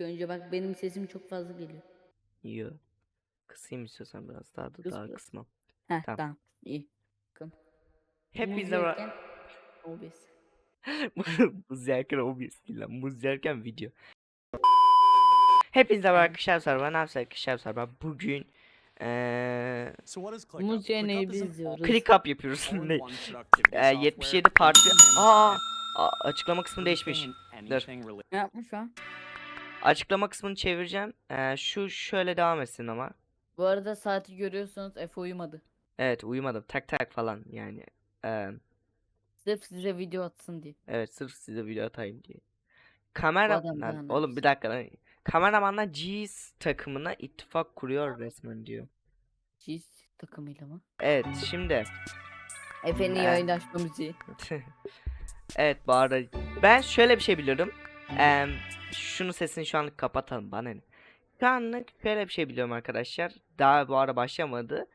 İlk önce bak benim sesim çok fazla geliyor. Yiyor. Kısayım istiyorsan biraz daha da Kıs daha biraz. kısmam. Heh Tamam. tamam. iyi. Bakın. Hepinize Muz var. OBS. Muz yerken obvious değil lan. Muz yerken video. Hepinize merhaba arkadaşlar Sarba. Ne yapıyorsunuz arkadaşlar Sarba? Bugün ClickUp? Muz is an izliyoruz. click up yapıyoruz. Ne? software 77 parti. that Aa, açıklama kısmı değişmiş. Dur. Ne yapmış şu an? Açıklama kısmını çevireceğim. Eee, şu şöyle devam etsin ama. Bu arada saati görüyorsunuz Efe uyumadı. Evet uyumadım. Tak tak falan yani. Eee, Sırf size video atsın diye. evet sırf size video atayım diye. Kamera adam oğlum bir dakika lan. Kameramanlar G's takımına ittifak kuruyor resmen diyor. Cheese takımıyla mı? Evet şimdi Efe'nin Ee. yayın açma müziği. evet bu arada ben şöyle bir şey biliyorum. Şunu sesini şu anlık kapatalım bana ne. Şu anlık şöyle bir şey biliyorum arkadaşlar. Daha bu ara başlamadı.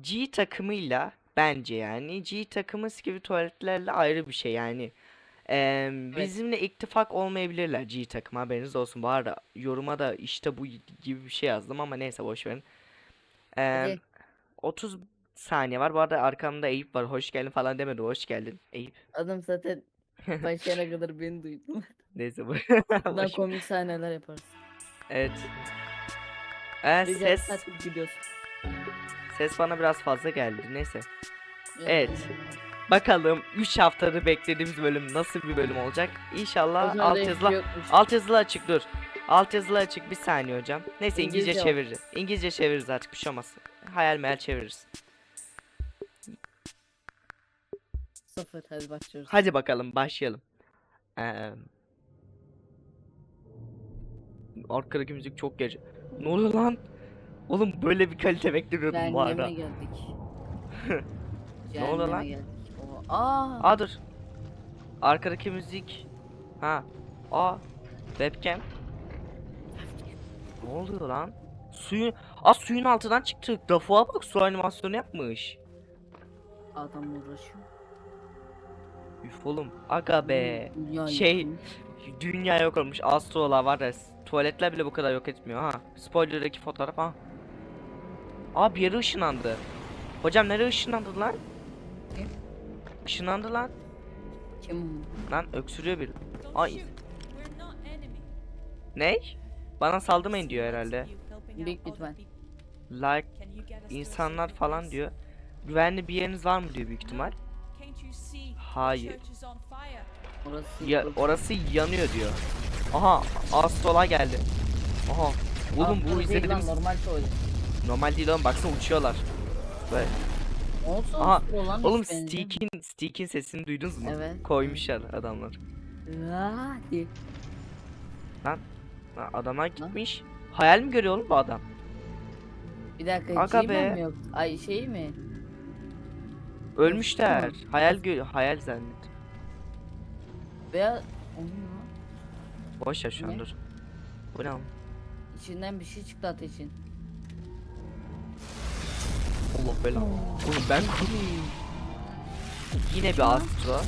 G takımıyla bence yani G takımı gibi tuvaletlerle ayrı bir şey yani. Eee, bizimle ittifak olmayabilirler G takımı haberiniz olsun. Bu arada yoruma da işte bu gibi bir şey yazdım ama neyse boş verin. Eee, Hadi. 30 saniye var. Bu arada arkamda Eyüp var. Hoş geldin falan demedi. Hoş geldin Eyüp. Adam zaten başlayana kadar beni duydu. Neyse bu. Daha Boş- komik sahneler yaparız. Evet. Ee, ses ses bana biraz fazla geldi. Neyse. Evet. Bakalım 3 haftadır beklediğimiz bölüm nasıl bir bölüm olacak? İnşallah alt yazılı alt yazılı açık dur. Alt yazılı açık bir saniye hocam. Neyse İngilizce, İngilizce var. çeviririz. İngilizce çeviririz artık bir şey olmaz. Hayal meyal çeviririz. Sıfır hadi başlıyoruz. Hadi bakalım başlayalım. Ee, arkadaki müzik çok gece. Ne oluyor lan? Oğlum böyle bir kalite beklemiyordum bu arada. Geldik. Ne oldu lan? Geldik. Oo, Aa, Aa dur. Arkadaki müzik. Ha. Aa. Webcam. Ne oluyor lan? Suyun Aa suyun altından çıktık. Dafuğa bak su animasyonu yapmış. adam uğraşıyor. Üf oğlum. Aga be. Dünya Şey-. Dünya yok olmuş. Astrolar var ya. Tuvaletler bile bu kadar yok etmiyor ha. Spoiler'daki fotoğraf ha. Aa bir yere ışınlandı. Hocam nereye ışınlandı lan? Kim? Işınlandı lan. Kim? Lan öksürüyor biri. Ay. Ne? Bana saldırmayın diyor herhalde. Büyük lütfen. Like insanlar falan diyor. Güvenli bir yeriniz var mı diyor büyük ihtimal. Hayır. Orası Ya orası yanıyor diyor. Aha Astrola geldi. Aha. Oğlum Aa, bu lan, izlediğimiz normal tuvalet. normal değil oğlum baksana uçuyorlar. Böyle. Olsun Aha, Oğlum. Steak'in Steak'in sesini duydunuz mu? Evet. Koymuşlar adamlar. Aa, diye. Lan adamlar gitmiş. Hayal mi görüyor oğlum bu adam? Bir dakika Aga G-Man be. yok? Ay şey mi? Ölmüşler. Hayal gö hayal zannet. Veya? Boş ver şu an Ne? dur. Bu ne oğlum? İçinden bir şey çıktı ateşin. Allah belanı. Oğlum ben Yine bir Astro.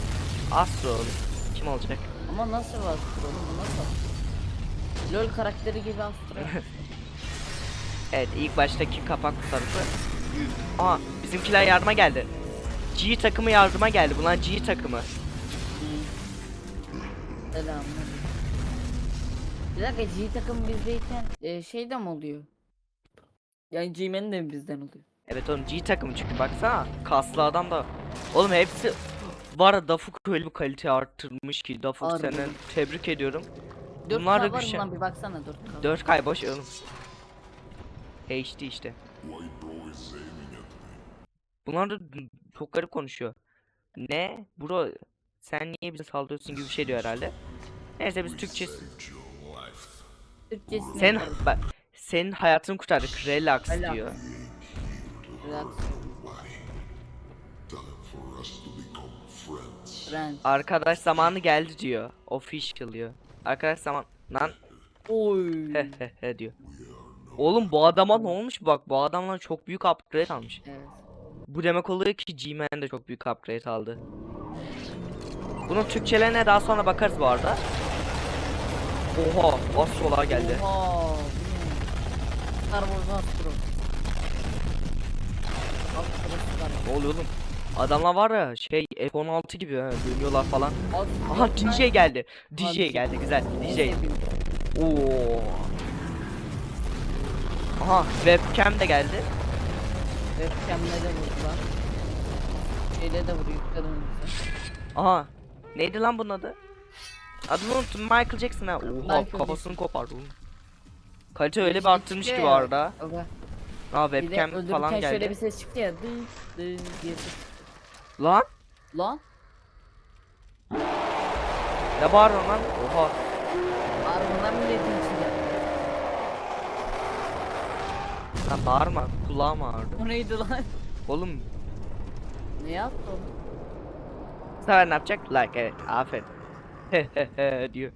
Astro oğlum. Kim olacak? Ama nasıl bastır oğlum bu nasıl? LOL karakteri gibi astro. Evet ilk baştaki kapak fotoğrafı. Aa bizimkiler yardıma geldi. G takımı yardıma geldi. Bunlar G takımı. Selam. Bir dakika G takım bizdeyken e, şey de mi oluyor? Yani G-Man de mi bizden oluyor? Evet oğlum G takımı çünkü baksana. Kaslı adam da. Oğlum hepsi var ya Dafuk öyle bir kalite arttırmış ki Dafuk Harbi. seni tebrik ediyorum. 4K Bunlar da var mı şey- lan bir baksana 4K. 4K boş oğlum. HD işte. Bunlar da çok garip konuşuyor. Ne? Bro sen niye bize saldırıyorsun gibi bir şey diyor herhalde. Neyse biz Türkçe Türkçesini sen yaparız. bak senin hayatını kurtardık. Relax Relax. diyor. Relax. Friend. Arkadaş zamanı geldi diyor. Official diyor. Arkadaş zaman lan Oy. he he he diyor. Oğlum bu adama ne olmuş bak bu adamlar çok büyük upgrade almış. Evet. Bu demek oluyor ki G-Man de çok büyük upgrade aldı. Bunun Türkçelerine daha sonra bakarız bu arada. Oha Astrolar geldi. Oha. Wars Astro. Ne oluyor oğlum? Adamlar var ya şey F-16 gibi ha, dönüyorlar falan. Aha DJ geldi. DJ geldi güzel. DJ. Oo. Aha webcam de geldi. Webcam'le de vurdular. Şeyle de vuruyor. Aha. Neydi lan bunun adı? Adını unuttum. Michael Jackson ha. Oha Michael kafasını kopardı oğlum. Kalite öyle bir şey arttırmış ki bu arada. Aga. Aa Bir de webcam falan öldürürken şöyle geldi. bir ses çıktı ya. Dı dı diye ses. Lan Lan. ne bağırıyorsun lan? Oha. Armadan milletin içinde. Lan bağırma. Kulağım ağrıdı. O neydi lan? Oğlum Ne yaptı o? bu sefer ne yapacak? Like evet. Aferin. Diyor.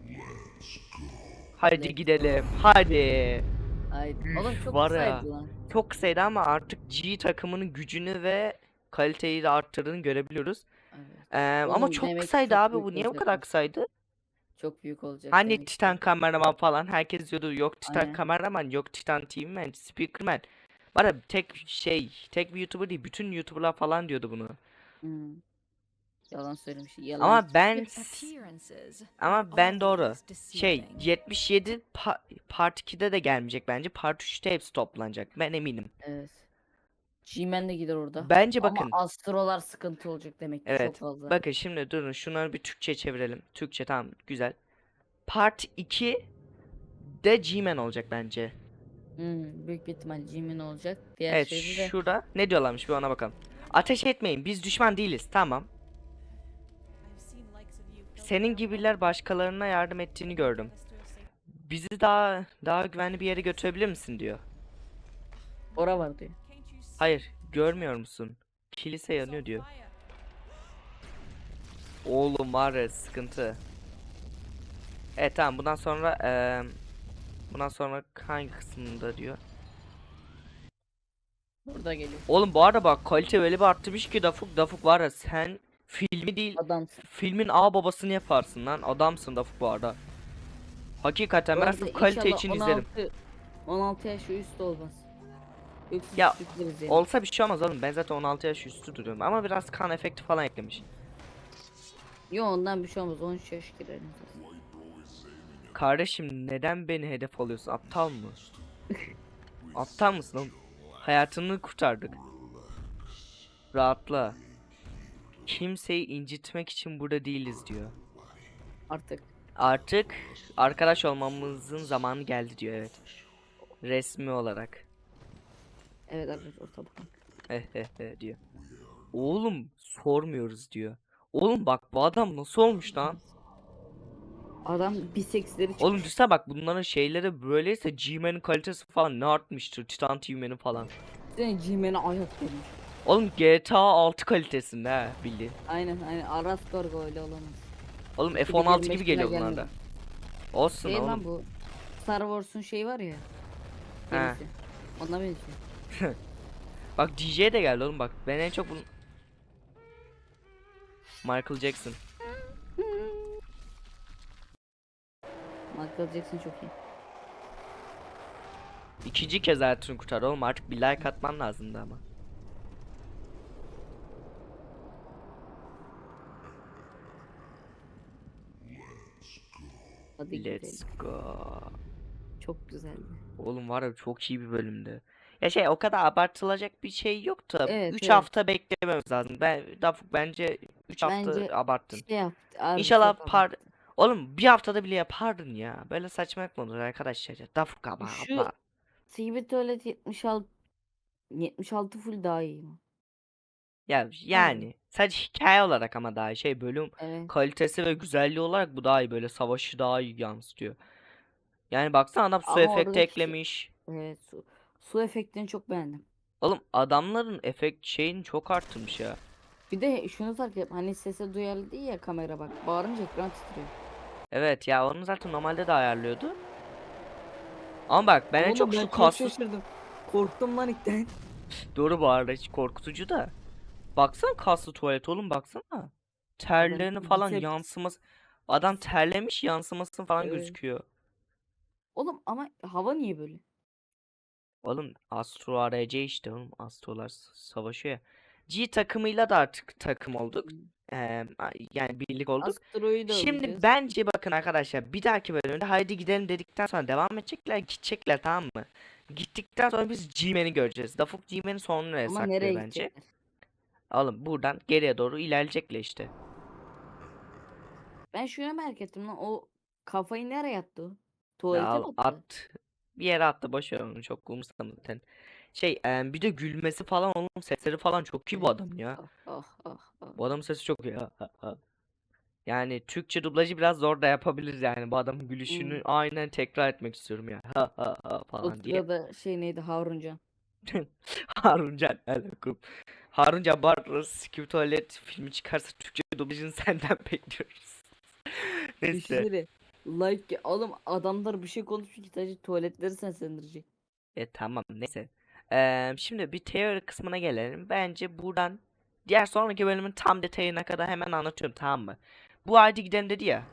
Hadi gidelim. Hadi. Haydi. Oğlum çok var ya. kısaydı lan. Çok kısaydı ama artık G takımının gücünü ve kaliteyi de arttırdığını görebiliyoruz. Evet. Ee, ama Oğlum çok demek kısaydı çok abi büyük bu niye bu olacak kadar bu. kısaydı? Çok büyük olacak. Hani demek ki. Titan kameraman falan herkes diyordu yok Titan Aynen. kameraman yok Titan TV'man Speakerman. Var ya tek şey tek bir YouTuber değil bütün YouTuber'lar falan diyordu bunu. Hmm. Yalan söylemiş. Yalan. Ama ben ama ben doğru. Şey deceiving. 77 pa- Part 2'de de gelmeyecek bence. Part 3'te hepsi toplanacak. Ben eminim. Evet. G-Man de gider orada. Bence bakın. Ama astrolar sıkıntı olacak demek ki Evet, çok fazla. Bakın şimdi durun şunları bir Türkçe çevirelim. Türkçe tamam güzel. Part 2 de G-Man olacak bence. Hmm, büyük bir ihtimal G-Man olacak. Diğer Evet de şurada ne diyorlarmış bir ona bakalım. Ateş etmeyin biz düşman değiliz tamam. Senin gibiler başkalarına yardım ettiğini gördüm. Bizi daha daha güvenli bir yere götürebilir misin diyor. Ora var diyor. Hayır görmüyor musun? Kilise yanıyor diyor. Oğlum var ya sıkıntı. Evet tamam bundan sonra eee bundan sonra hangi kısmında diyor. Burada geliyor. Oğlum bu arada bak kalite öyle bir arttırmış ki Dafuk Dafuk var ya sen filmi değil Adamsın. filmin A babasını yaparsın lan adamsın Dafuk bu arada. Hakikaten ben sırf kalite için izlerim. 16 16 yaş üstü olmaz. Yoksa Ya, yani. Olsa bir şey olmaz oğlum ben zaten 16 yaş üstü duruyorum ama biraz kan efekti falan eklemiş. Yo ondan bir şey olmaz. 13 yaş fazla. Kardeşim neden beni hedef alıyorsun aptal mı? aptal mısın oğlum? Hayatını kurtardık. Rahatla. Kimseyi incitmek için burada değiliz diyor. Artık. Artık arkadaş olmamızın zamanı geldi diyor evet. Resmi olarak. Evet arkadaşlar orta bakın. Hehehe diyor. Oğlum sormuyoruz diyor. Oğlum bak bu adam nasıl olmuş lan? Adam biseksleri çıkmış. Oğlum düşünsene bak bunların şeyleri böyleyse G-Man'in kalitesi falan ne artmıştır Titan TV'nin falan. Senin G-Man'e ayak vermiş. Oğlum GTA 6 kalitesinde ha bildiğin. Aynen aynen. Aras Gorgo öyle olamaz. Oğlum Bir de F16 25 gibi geliyor bunlar da. Olsun Şey oğlum. lan bu. Star Wars'un şeyi var ya. He. Gemisi. Ona benziyor. Bak DJ de geldi oğlum bak. Ben en çok bunu... Michael Jackson. Michael Jackson çok iyi. İkinci kez hayatını kurtardı oğlum artık bir like atman lazımdı ama. Hadi Let's gidelim. go. Çok güzeldi. Oğlum var ya çok iyi bir bölümdü. Ya şey o kadar abartılacak bir şey yok da Evet, 3 evet. hafta beklememiz lazım. Ben Dafuk bence 3 hafta Bence abarttın. Şey yaptı. Abi İnşallah çok par abarttı. Oğlum bir haftada bile yapardın ya. Böyle saçmalık mı olur arkadaşlar? Dafuk ama Şu- abla. Tuvalet 76 76 full daha iyi mi? Ya yani sadece hikaye olarak ama daha iyi. şey bölüm Evet. kalitesi ve güzelliği olarak bu daha iyi böyle savaşı daha iyi yansıtıyor. Yani baksana adam su Ama efekti oradaki- eklemiş. Evet. Su, su efektini çok beğendim. Oğlum adamların efekt şeyini çok arttırmış ya. Bir de şunu fark ettim. Hani sese duyarlı değil ya kamera bak. Bağırınca ekran titriyor. Evet ya onu zaten normalde de ayarlıyordu. Ama bak ben en Oğlum çok ben şu çok kaslı şaşırdım. Korktum lan ilkten. doğru bu arada hiç korkutucu da. Baksana kaslı tuvalet oğlum baksana. Terlerini falan biceps. yansıması. Adam terlemiş yansıması falan Evet. gözüküyor. Oğlum ama hava niye böyle? Oğlum Astro ARC işte oğlum. Astrolar s- savaşıyor ya. G takımıyla da artık takım olduk. Eee, a- yani birlik olduk. Astro'yu da Şimdi alacağız. bence bakın arkadaşlar bir dahaki bölümde haydi gidelim dedikten sonra devam edecekler gidecekler tamam mı? Gittikten sonra biz G-Man'i göreceğiz. Dafuk G-Man'i sonuna ama saklıyor nereye bence. gidecekler? Oğlum buradan geriye doğru ilerleyecekler işte. Ben şuna merak ettim lan o kafayı nereye attı? Ya Tuvalete al- mi attı? at bir yere attı boş ver onu çok umursamadım zaten. Şey em, bir de gülmesi falan oğlum sesleri falan çok iyi bu adam ya. Ah ah ah ah. Bu adamın sesi çok iyi. ha, ha, ha. Yani Türkçe dublajı biraz zor da yapabiliriz yani. Bu adamın gülüşünü Hmm. aynen tekrar etmek istiyorum ya. Ha ha ha O falan diye. sırada şey neydi Haruncan. Haruncan alaikum. Haruncan Barbaros Sikir Tuvalet filmi çıkarsa Türkçe dublajını senden bekliyoruz. Neyse. Düşünsene. Like oğlum adamlar bir şey konuşmuyor ki sadece tuvaletleri seslendirecek. E tamam neyse. Eee, şimdi bir teori kısmına gelelim. Bence buradan diğer sonraki bölümün tam detayına kadar hemen anlatıyorum tamam mı? Bu haydi gidelim dedi ya.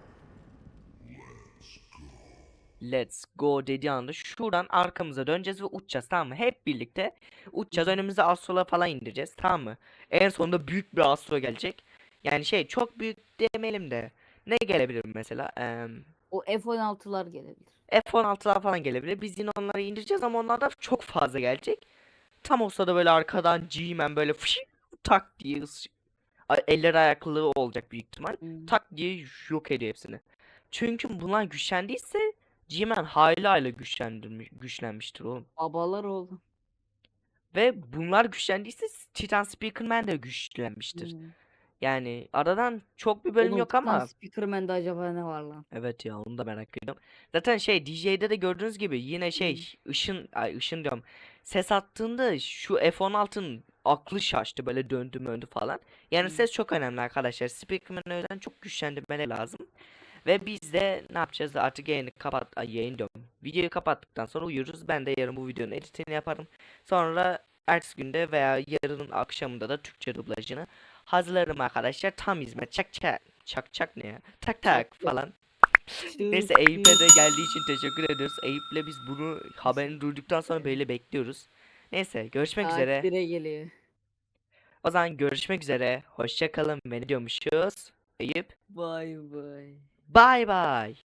Let's go dediği anda şuradan arkamıza döneceğiz ve uçacağız tamam mı? Hep birlikte uçacağız. Önümüze astrolar falan indireceğiz tamam mı? En sonunda büyük bir astro gelecek. Yani şey çok büyük demeyelim de ne gelebilir mesela? Eee O F-16'lar gelebilir. F-16'lar falan gelebilir. Biz yine onları indireceğiz ama onlar da çok fazla gelecek. Tam o sırada böyle arkadan G-Man böyle fış, tak diye eller ayaklı olacak büyük ihtimal. Hmm. Tak diye yok ediyor hepsini. Çünkü bunlar güçlendiyse G-Man hayli hayli güçlendirmiş, güçlenmiştir oğlum. Babalar oldu. Ve bunlar güçlendiyse Titan Speakerman de güçlenmiştir. Hmm. Yani aradan çok bir bölüm Oğlum, yok Titan ama Speakerman'de acaba ne var lan? Evet ya onu da merak ediyorum. Zaten şey DJ'de de gördüğünüz gibi yine şey ışın ay ışın diyorum. Ses attığında şu F16'nın aklı şaştı böyle döndü möndü falan. Yani Hı. ses çok önemli arkadaşlar. Speakerman'ı o yüzden çok güçlendirmeleri lazım. Ve biz de ne yapacağız artık yayını kapat ay yayın diyorum. Videoyu kapattıktan sonra uyuruz. Ben de yarın bu videonun editini yaparım. Sonra ertesi günde veya yarının akşamında da Türkçe dublajını hazırlarım arkadaşlar. Tam hizmet çak çak çak çak ne ya? Tak tak falan. Neyse Eyüp'e de geldiği için teşekkür ediyoruz. Eyüp'le biz bunu haberini duyduktan sonra böyle bekliyoruz. Neyse görüşmek Saat üzere. 1'e geliyor. O zaman görüşmek üzere. Hoşça kalın. Beni diyormuşuz. Eyüp. Vay vay. Bye bye.